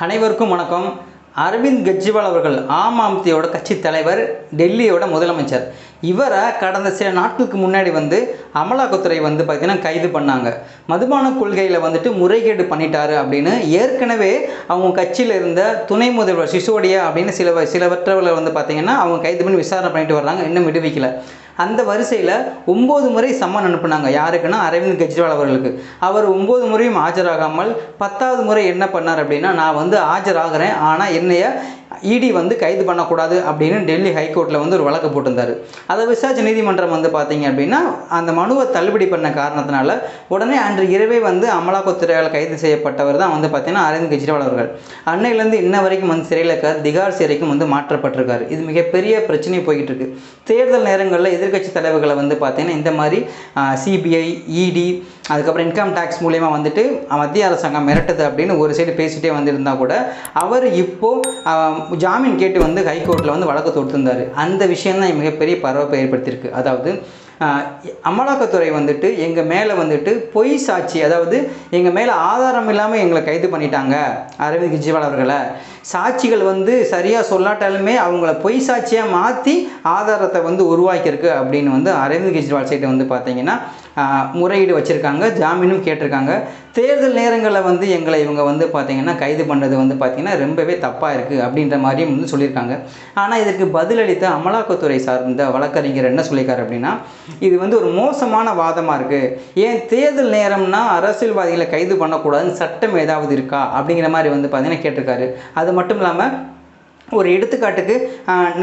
அனைவருக்கும் வணக்கம். அரவிந்த் கெஜ்ரிவால் அவர்கள் ஆம் ஆத்மியோட கட்சி தலைவர் டெல்லியோட முதலமைச்சர். இவரை கடந்த சில நாட்களுக்கு முன்னாடி வந்து அமலாக்கத்துறை வந்து பார்த்திங்கன்னா கைது பண்ணாங்க. மதுபான கொள்கையில் வந்துட்டு முறைகேடு பண்ணிட்டாரு அப்படின்னு ஏற்கனவே அவங்க கட்சியில் இருந்த துணை முதல்வர் சிசோடியா அப்படின்னு சில சிலவற்றவர்களை வந்து பார்த்திங்கன்னா அவங்க கைது பண்ணி விசாரணை பண்ணிட்டு வர்றாங்க. இன்னும் விடுவிக்கல. அந்த வரிசையில் ஒம்பது முறை சம்மன் அனுப்புனாங்க. யாருக்குன்னா அரவிந்த் கெஜ்ரிவால் அவர்களுக்கு. அவர் ஒம்பது முறையும் ஆஜராகாமல் பத்தாவது முறை என்ன பண்ணார் அப்படின்னா நான் வந்து ஆஜராகிறேன். ஆனால் என்னைய இடி வந்து கைது பண்ணக்கூடாது அப்படின்னு டெல்லி ஹைகோர்ட்டில் வந்து ஒரு வழக்கு போட்டிருந்தார். அதை விசாரிச்ச நீதிமன்றம் வந்து பார்த்தீங்க அப்படின்னா அந்த மனுவை தள்ளுபடி பண்ண காரணத்தினால உடனே அன்று இரவே வந்து அமலாக்கத்துறையால் கைது செய்யப்பட்டவர் தான் வந்து பார்த்தீங்கன்னா அரவிந்த் கெஜ்ரிவால் அவர்கள். அன்னையிலேருந்து இன்ன வரைக்கும் வந்து சிறையில் இருக்கார். திகார் சிறைக்கும் வந்து மாற்றப்பட்டிருக்காரு. இது மிகப்பெரிய பிரச்சனை போய்கிட்டு இருக்கு. தேர்தல் நேரங்களில் எதிர்க்கட்சி தலைவர்களை வந்து பார்த்தீங்கன்னா இந்த மாதிரி சிபிஐ இடி அதுக்கப்புறம் இன்கம் டேக்ஸ் மூலயமா வந்துட்டு மத்திய அரசாங்கம் மிரட்டுது அப்படின்னு ஒரு சைடு பேசிகிட்டே வந்திருந்தா கூட அவர் இப்போது ஜாமீன் கேட்டு வந்து ஹைகோர்ட்டில் வந்து வழக்கு தொடுத்திருந்தார். அந்த விஷயம் தான் மிகப்பெரிய பரபரப்பை ஏற்படுத்தியிருக்கு. அதாவது அமலாக்கத்துறை வந்துட்டு எங்கள் மேலே வந்துட்டு பொய் சாட்சி அதாவது எங்கள் மேலே ஆதாரம் இல்லாமல் எங்களை கைது பண்ணிட்டாங்க அரவிந்த் கெஜ்ரிவால் அவர்களை. சாட்சிகள் வந்து சரியாக சொல்லாட்டாலுமே அவங்கள பொய் சாட்சியாக மாற்றி ஆதாரத்தை வந்து உருவாக்கியிருக்கு அப்படின்னு வந்து அரவிந்த் கெஜ்ரிவால் சைட்டை வந்து பார்த்தீங்கன்னா முறையீடு வச்சுருக்காங்க ஜாமீனும் கேட்டிருக்காங்க. தேர்தல் நேரங்களில் வந்து எங்களை இவங்க வந்து பார்த்தீங்கன்னா கைது பண்ணுறது வந்து பார்த்திங்கன்னா ரொம்பவே தப்பாக இருக்குது அப்படின்ற மாதிரியும் வந்து சொல்லியிருக்காங்க. ஆனால் இதற்கு பதிலளித்த அமலாக்கத்துறை சார்ந்த வழக்கறிஞர் என்ன சொல்லியிருக்காரு அப்படின்னா இது வந்து ஒரு மோசமான வாதமாக இருக்குது ஏன் தேர்தல் நேரம்னா அரசியல்வாதிகளை கைது பண்ணக்கூடாதுன்னு சட்டம் ஏதாவது இருக்கா அப்படிங்கிற மாதிரி வந்து பார்த்தீங்கன்னா கேட்டிருக்காரு. அது மட்டும் இல்லாமல் ஒரு எடுத்துக்காட்டுக்கு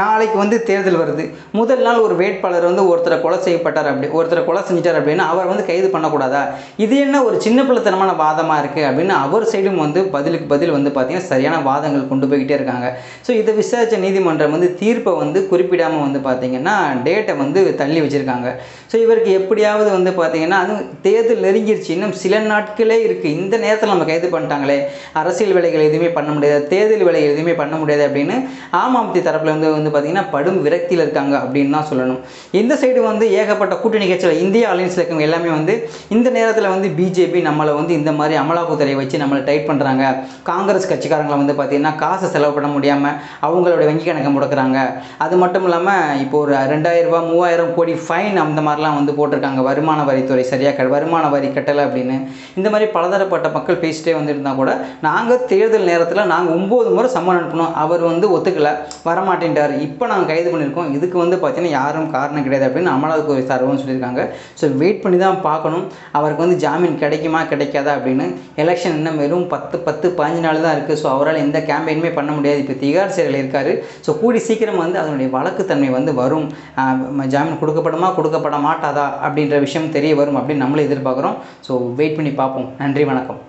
நாளைக்கு வந்து தேர்தல் வருது. முதல் நாள் ஒரு வேட்பாளர் வந்து ஒருத்தரை கொலை செய்யப்பட்டார் அப்படி ஒருத்தரை கொலை செஞ்சிட்டார் அப்படின்னா அவர் வந்து கைது பண்ணக்கூடாதா? இது என்ன ஒரு சின்ன பிள்ளைத்தனமான வாதமாக இருக்குது அப்படின்னு அவர் சைடும் வந்து பதிலுக்கு பதில் வந்து பார்த்திங்கன்னா சரியான வாதங்கள் கொண்டு போய்கிட்டே இருக்காங்க. ஸோ இதை விசாரித்த நீதிமன்றம் வந்து தீர்ப்பை வந்து குறிப்பிடாமல் வந்து பார்த்திங்கன்னா டேட்டை வந்து தள்ளி வச்சுருக்காங்க. ஸோ இவருக்கு எப்படியாவது வந்து பார்த்திங்கன்னா அதுவும் தேர்தல் நெருங்கிருச்சு. இன்னும் சில நாட்களே இருக்குது இந்த நேரத்தில் நம்ம கைது பண்ணிட்டாங்களே. அரசியல் வேலைகள் எதுவுமே பண்ண முடியாது. தேர்தல் வேலைகள் எதுவுமே பண்ண முடியாது அப்படின்னு ஆம் ஆத்மி தரப்பில் வந்து வந்து பார்த்திங்கன்னா படும் விரக்தியில் இருக்காங்க அப்படின்னு தான் சொல்லணும். இந்த சைடு வந்து ஏகப்பட்ட கூட்டணி கட்சிகள் இந்திய அலையன்ஸில் இருக்கவங்க எல்லாமே வந்து இந்த நேரத்தில் வந்து பிஜேபி நம்மளை வந்து இந்த மாதிரி அமலாக்கத்துறையை வச்சு நம்மளை டைட் பண்ணுறாங்க காங்கிரஸ் கட்சிக்காரங்களை வந்து பார்த்திங்கன்னா காசை செலவு பண்ண முடியாமல் அவங்களுடைய வங்கி கணக்கை முடக்கிறாங்க. அது மட்டும் இல்லாமல் இப்போ ஒரு ரெண்டாயிரரூபா மூவாயிரம் கோடி ஃபைன் அந்த மாதிரிலாம் வந்து போட்டிருக்காங்க. வருமான வரித்துறை சரியாக வருமான வரி கட்டலை அப்படின்னு. இந்த மாதிரி பலதரப்பட்ட மக்கள் பேசிட்டே வந்துருந்தா கூட நாங்கள் தேர்தல் நேரத்தில் நாங்கள் ஒம்பது முறை சம்மன் அனுப்பணும். அவர் வந்து ஒத்துக்கல. வரமாட்டேன்ட்டார். இப்போ நாங்கள் கைது பண்ணியிருக்கோம் இதுக்கு வந்து பார்த்தீங்கன்னா யாரும் காரணம் கிடையாது அப்படின்னு அமலாக்கத்துறை சார்பும் சொல்லியிருக்காங்க. ஸோ வெயிட் பண்ணி தான் பார்க்கணும். அவருக்கு வந்து ஜாமீன் கிடைக்குமா கிடைக்காதா அப்படின்னு எலெக்ஷன் இன்னும் வெறும் பத்து பத்து பதினஞ்சு நாள் தான் இருக்குது ஸோ அவரால் எந்த கேம்பெயினுமே பண்ண முடியாது. இப்போ திகார் சிறையில் இருக்கார். ஸோ கூடி சீக்கிரம் வந்து அதனுடைய வழக்குத்தன்மை வந்து வரும். ஜாமீன் கொடுக்கப்படுமா கொடுக்கப்பட மாட்டாதா அப்படின்ற விஷயம் தெரிய வரும் அப்படின்னு நம்மளும் எதிர்பார்க்குறோம். ஸோ வெயிட் பண்ணி பார்ப்போம். நன்றி வணக்கம்.